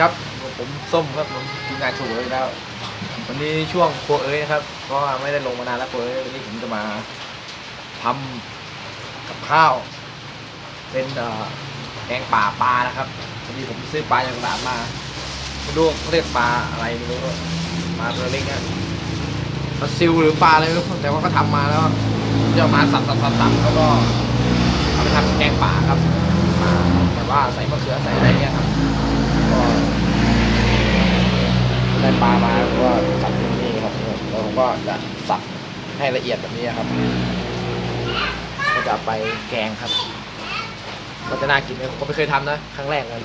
ครับผมส้มครับผมทีมงานโชว์เลยแล้ว วันนี้ช่วงโคเอ้ยนะครับก็ไม่ได้ลงมานานแล้วโคเอ้ยวันนี้ผมจะมาทำกับข้าว เป็นแกงป่าปลานะครับวันนี้ผมซื้อปลาจากตลาดมาไม่รู้เขาเรียกปลาอะไรไม่รู้ปลาตัวเล็กนะปลาซิวหรือปลาอะไรไม่รู้แต่ว่าก็ทำมาแล้วจะมาสับสับสับสับแล้วก็เอาไปทำแกงป่าครับแต่ว่าใส่มะเขือใส่อะไรเงี้ยครับก็ ได้ปลามาก็สับตรงนี้ครับแล้วผมก็จะสับให้ละเอียดแบบนี้ครับ ก็จะไปแกงครับก็จะน่ากินไหมผมก็ไม่เคยทำนะครั้งแรกเลย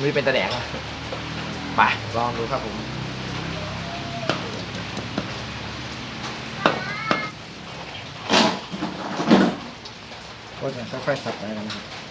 ไม่เป็นตะแดงไปลองดูครับผมก็จะค่อยๆสับไปนะครับ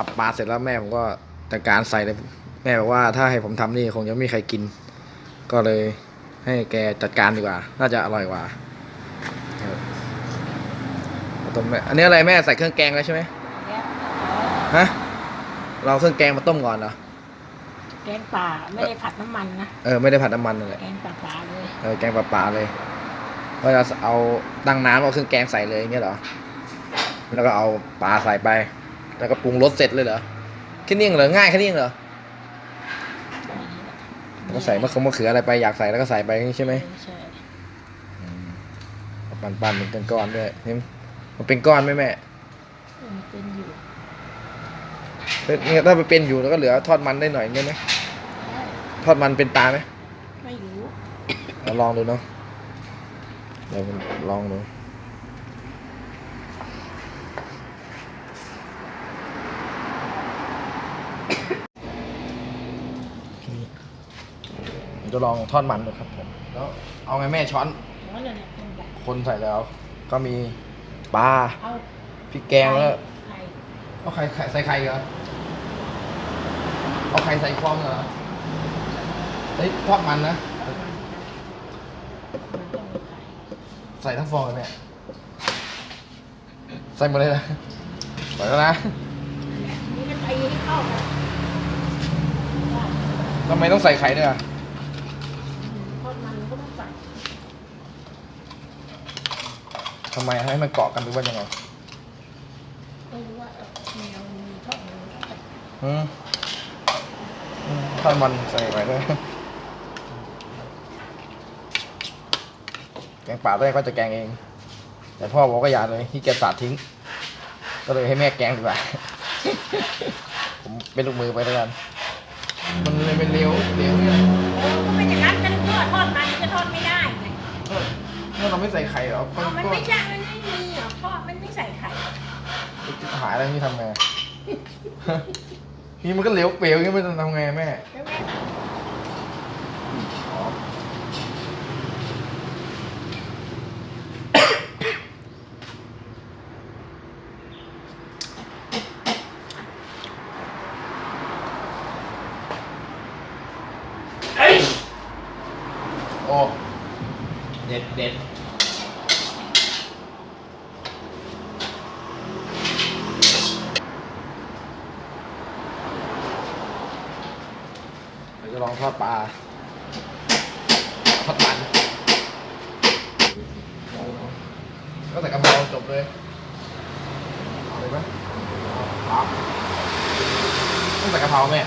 สับปลาเสร็จแล้วแม่ผมก็แต่การใส่เลยแม่บอกว่าถ้าให้ผมทำนี่คงจะไม่มีใครกิน ก็เลยให้แกจัดการดีกว่า น่าจะอร่อยกว่าครับต้มแม่อันนี้อะไรแม่ใส่เครื่องแกงแล้วใช่ไหมฮะเราเอาเครื่องแกงมาต้มก่อนเหรอแกงป่าไม่ได้ผัดน้ำมันนะเออไม่ได้ผัดน้ำมันเลยแกงป่าป่าเลยเออแกงปลาๆเลยก็จะเอาตั้งน้ำเอาเครื่องแกงใส่เลยอย่างเงี้ยเหรอแล้วก็เอาปลาใส่ไป แล้วก็ปรุงรสเสร็จเลยเหรอแค่นี้เองเหรอง่ายแค่นี้เองเหรอแล้วก็ใส่มะเขือมะเขืออะไรไปอยากใส่แล้วก็ใส่ไปอย่างนี้ใช่ไหมใช่ปั่นปั่นๆเป็นก้อนๆด้วยนี่มันเป็นก้อนไหมแม่มันเป็นอยู่เนี่ยถ้ามันเป็นอยู่แล้วก็เหลือทอดมันได้หน่อยได้ไหมทอดมันเป็นปลาไหมไม่รู้เราลองดูเนาะเดี๋ยวลองดู จะลองทอดมันดูครับผมแล้วเอาไงแม่ช้อนเพราะเนี่ยเป็นแบบคนใส่แล้ว ก็มีปลาเอาพริกแกงแล้วไข่เอาไข่ไข่ใส่ไข่เหรอเอาไข่ใส่ฟองเหรอเฮ้ยทอดมันนะมันต้องมีไข่ใส่ทั้งฟองเลยแม่ใส่หมดเลยนะใส่แล้วนะนี่ก็ตีให้เข้ากัน ทำไมต้องใส่ไข่ด้วยอะ ทอดมันก็ต้องใส่ ทำไมให้มันเกาะกันหรือว่ายังไงไม่รู้ว่าแมวมีทอดมันก็ใส่อืมอืมทอดมันใส่ไปด้วยแกงป่าตอนแรกก็จะแกงเอง แต่พ่อบอกก็อย่าเลยที่แกยจสาดทิ้ง ก็เลยให้แม่แกงดีกว่า ผมเป็นลูกมือไปแล้วกัน มันเลยเป็นเลี้ยวเลี้ยวเนี่ย เราไม่ใส่ไข่เหรอก็เอามันก็ไม่ใช่มันไม่มีหรอกทอมันไม่ใส่ไข่ หายอะไรนี่ทำไง นี่มันก็เหลวเปลวอย่างนี้มันจะทำไงแม่ใช่ไหมโอ้ เด็ดเด็ด เราจะลองทอดปลาทอดมันก็ใส่กะเพราจบเลยเอาเลยไหมเอาต้องใส่กะเพราแม่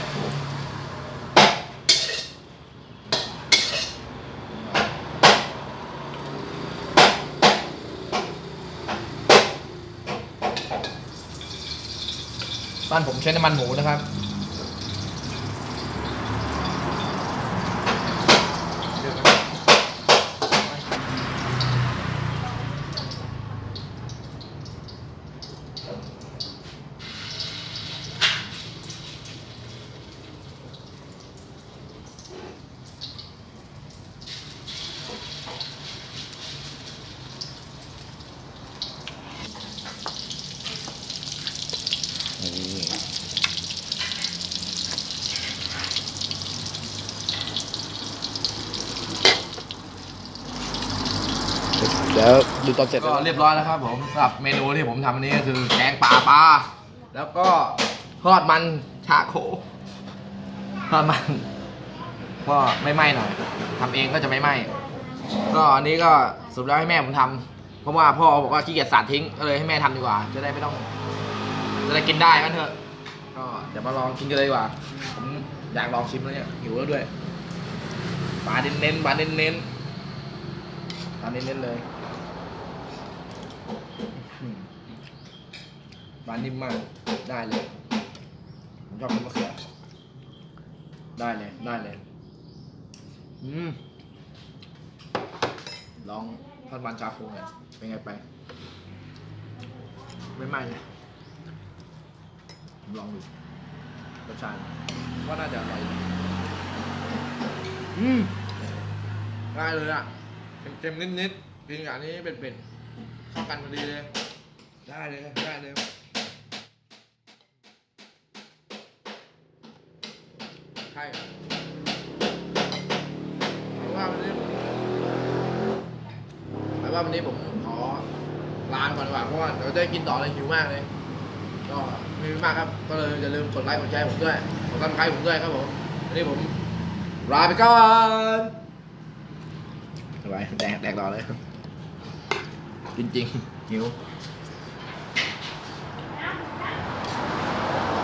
บ้านผมใช้น้ำมันหมูนะครับ เดี๋ยวดูตอนเสร็จก็เรียบร้อยแล้วครับผมสำหรับเมนูที่ผมทำวันนี้ก็คือแกงปลาปลาแล้วก็ทอดมันชาโคทอดมัน ก็ไม่ไหม้หน่อยทำเองก็จะไม่ไหม้ก็อันนี้ก็สรุปแล้วให้แม่ผมทำเพราะว่าพ่อบอกว่าขี้เกียจสาดทิ้งก็เลยให้แม่ทำดีกว่า จะได้ไม่ต้อง จะได้กินได้กันเถอะ ก็เดี๋ยวมาลองกินกันเลยดีกว่าผมอยากลองชิมแล้วเนี่ยหิวแล้วด้วยปลาเน้นๆปลาเน้นๆปลาเน้นๆเลย อืมปลานนิ่มมากได้เลย ผมชอบกินมะเขือ ได้เลย ได้เลย อืม ลองทอดมันชาโคหน่อยเป็นไงไป ไม่ไหม้เลยผมลองดูรสชาติว่าน่าจะอร่อย อืมได้เลยอะเค็มๆนิดๆกินกับอันนี้เป็นๆ เข้ากันพอดีเลย ได้เลยได้เลยใช่เอาว่าวันนี้ผมเอาว่าวันนี้ผมขอลาไปก่อนดีกว่าเพราะว่าเดี๋ยวได้กินต่อเลยหิวมากเลย ก็ไม่มีมากครับ ก็เลยอย่าลืมกดไลค์กดแชร์ผมด้วยกดซับสไครต์ผมด้วยครับผมวันนี้ผมลาไปก่อนไปแดกแดกต่อเลย จริงๆหิว